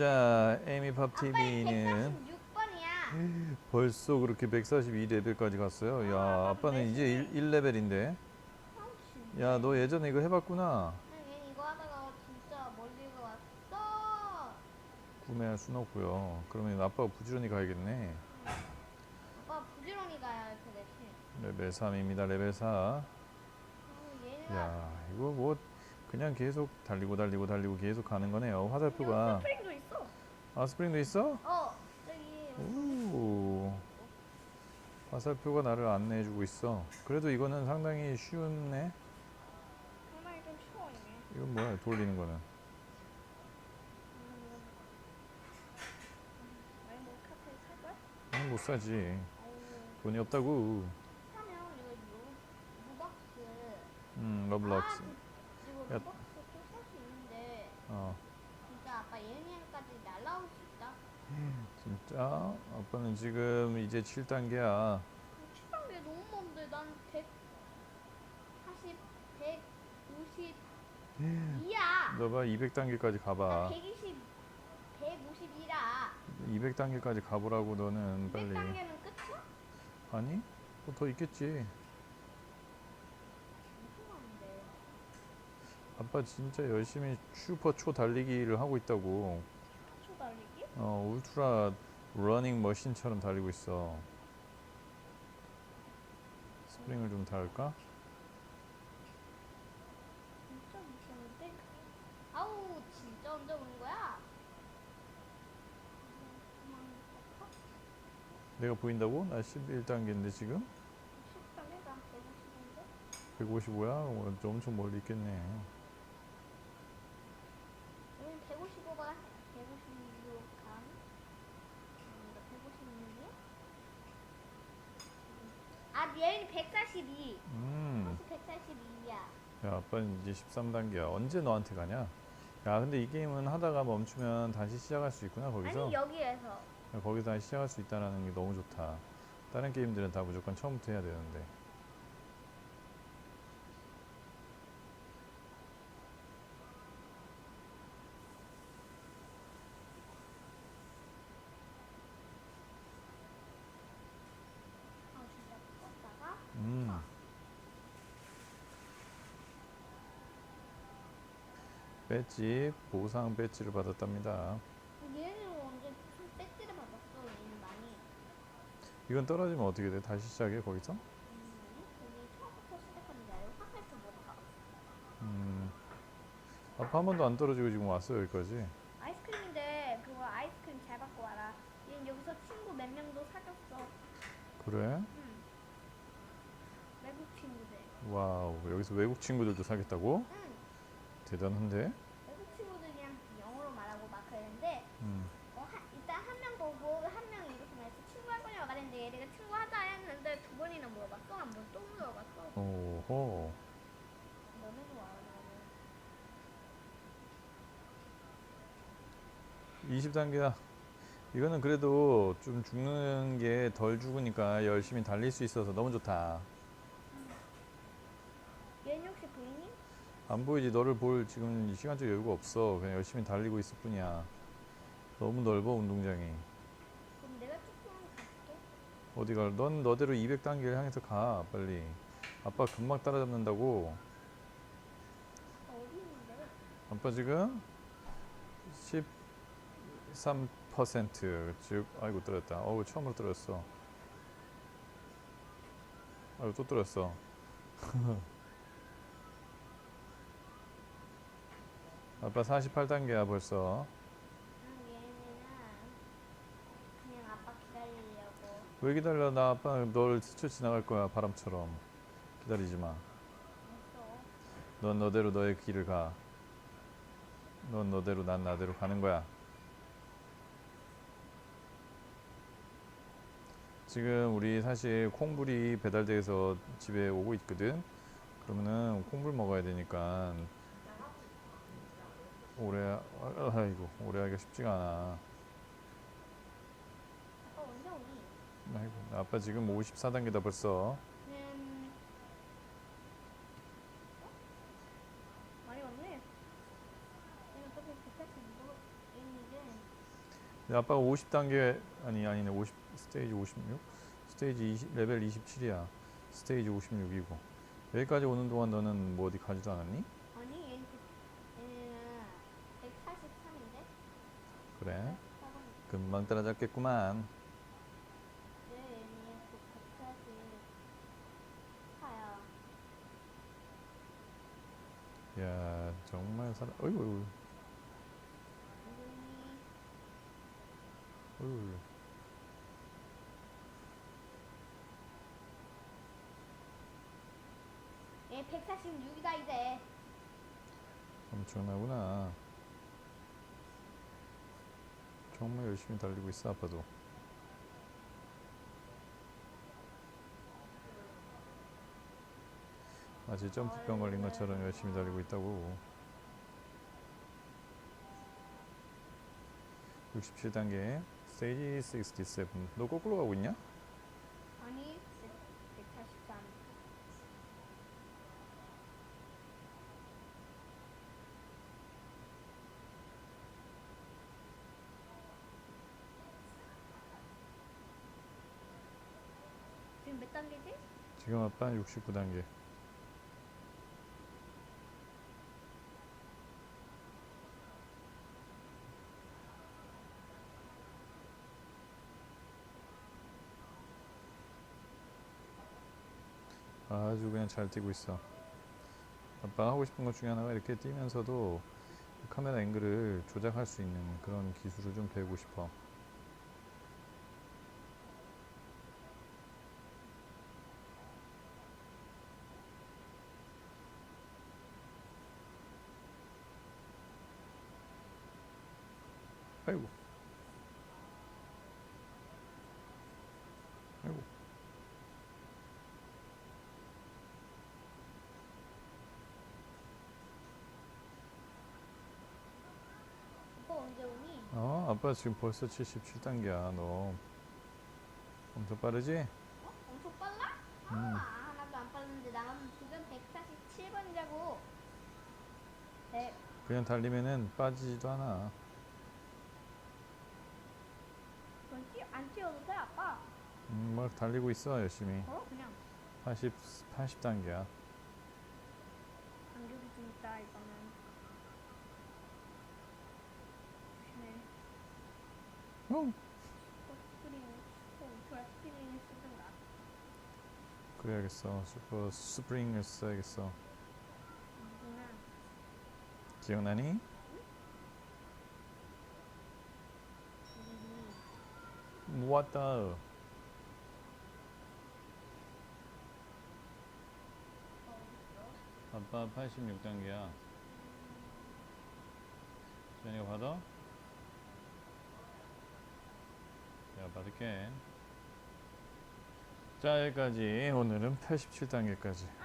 자, 에미팝 TV는 146번이야. 벌써 그렇게 142레벨까지 갔어요. 야, 아빠는 이제 1, 레벨인데 야, 너 예전에 이거 해봤구나. 얘 이거 하다가 진짜 멀리 왔어. 구매할 순 없고요. 그러면 아빠가 부지런히 가야겠네. 아빠 부지런히 가야 그 대신. 레벨 3입니다. 레벨 4. 어, 얘는 야, 이거 뭐 그냥 계속 달리고 달리고 달리고 계속 가는 거네요. 화살표가. 아 스프링도 있어? 어 저기 오. 화살표가 나를 안내해주고 있어. 그래도 이거는 상당히 쉬운네. 상당히 좀 쉬워 이게. 이건 뭐야? 돌리는 거는. 왜뭐 카페 살 거야? 이건 못 사지. 돈이 없다고. 사면 이거 루 루박스. 음, 러블럭스. 아, 이거 야. 루박스 또 살 수 있는데 어, 진짜? 아빠는 지금 이제 7단계야. 추방 게 너무 먼데 난 100, 40, 150 이야. 너가 200단계까지 나 가봐. 120, 152라. 200단계까지 가보라고 너는 빨리. 100단계는 끝이야? 아니? 뭐더 있겠지. 궁금한데. 아빠 진짜 열심히 슈퍼 초 달리기를 하고 있다고. 초 달리기? 어, 울트라 러닝 머신처럼 달리고 있어. 스프링을 좀 달까? 진짜 무서운데? 아우, 진짜 언제 오는 거야? 내가 보인다고? 나 11단계인데 지금? 10단계가 150인데? 155야? 어, 엄청 멀리 있겠네. 여긴 155가 156 감. 음, 156이야? 아, 얘는 142. 음, 벌써 142야. 야, 아빠는 이제 13단계야. 언제 너한테 가냐? 야, 근데 이 게임은 하다가 멈추면 다시 시작할 수 있구나, 거기서. 아니, 여기에서. 야, 거기서 다시 시작할 수 있다는 게 너무 좋다. 다른 게임들은 다 무조건 처음부터 해야 되는데. 아, 진짜 껐다가. 음. 배지, 보상 배지를 받았답니다. 얘는 언제 무슨 배지를 받았어, 얘는 많이. 이건 떨어지면 어떻게 돼? 다시 시작해, 거기서? 음, 여기 처음부터 아니고 화살표 뭐가. 음. 아빠 한 번도 안 떨어지고 지금 왔어, 여기까지. 아이스크림인데, 그거 아이스크림 잘 받고 와라. 얘는 여기서 친구 몇 명도 사귀었어. 그래? 응. 외국 친구들. 와우, 여기서 외국 친구들도 사겠다고? 응. 대단한데? 외국 친구들이랑 영어로 말하고 막 그랬는데, 음. 어, 한, 일단 한 명 보고 한 명이 이렇게 말해서 친구 할 거냐고 말했는데 얘네가 친구 하자 했는데 두 번이나 물어봤어. 한 번 또 물어봤어. 오호. 너네도 와, 나는. 20단계야. 이거는 그래도 좀 죽는 게 덜 죽으니까 열심히 달릴 수 있어서 너무 좋다. 얘는 혹시 보이니? 안 보이지? 너를 볼 지금 시간적 여유가 없어. 그냥 열심히 달리고 있을 뿐이야. 너무 넓어, 운동장이. 그럼 내가 조금 갈게. 어디 가? 넌 너대로 200단계를 향해서 가, 빨리. 아빠 금방 따라잡는다고. 어디 있는데? 아빠 지금 13% 즉, 아이고 떨어졌다. 어우 처음으로 떨어졌어. 아이고 또 떨어졌어. 아빠 48단계야 벌써. 응, 얘네는 그냥 아빠 기다리려고. 왜 기다려? 나 아빠 널 스쳐 지나갈 거야 바람처럼. 기다리지 마. 했어. 넌 너대로 너의 길을 가. 넌 너대로 난 나대로 가는 거야. 지금 우리 사실 콩불이 배달돼서 집에 오고 있거든. 그러면은 콩불 먹어야 되니까 오래 아, 아이고 오래 하기가 쉽지가 않아. 아빠 언제 오니? 아이고 아빠 지금 54단계다 벌써. 음. 어? 많이 왔네. 얘는 또그 182도 얘는 이제 근데 아빠가 50단계 아니 아니네 50 스테이지 56 스테이지 20, 레벨 27이야 스테이지 56이고 여기까지 오는 동안 너는 뭐 어디 가지도 않았니? 아니 얘는 그- 얘는 143인데 그래. 금방 144야 야 정말 살아 어이구 어이구 어이구. 얘 146이다 이제. 엄청나구나 정말 열심히 달리고 있어 아빠도. 마치 점프병 걸린 것처럼 열심히 달리고 있다고. 67단계 스테이지 67 너 거꾸로 가고 있냐? 아니 143 지금 몇 단계지? 지금 아빠 69단계. 아주 그냥 잘 뛰고 있어. 아빠 하고 싶은 것 중에 하나가 이렇게 뛰면서도 카메라 앵글을 조작할 수 있는 그런 기술을 좀 배우고 싶어 아이고 아이고 오빠 언제 오니? 어 아빠 지금 벌써 77단계야 너 엄청 빠르지? 어? 엄청 빨라? 아 음. 하나도 안 빠른데 나는 지금 147번이라고 네 그냥 달리면은 빠지지도 않아 그건 뛰, 안 뛰어도 돼 아빠 음, 막 달리고 있어 열심히. 걸어 그냥. 80, 80 단계야. 간격이 좀 있다 이거는. 조심해 어. 스프링 울트라 스프링을 쓰든가. 그래야겠어. 슈퍼 스프링을 써야겠어. 누구나. 기억나니? 우리 왔다 아빠 86단계야. 지현이가 받아? 내가 받을게. 자 여기까지. 오늘은 87단계까지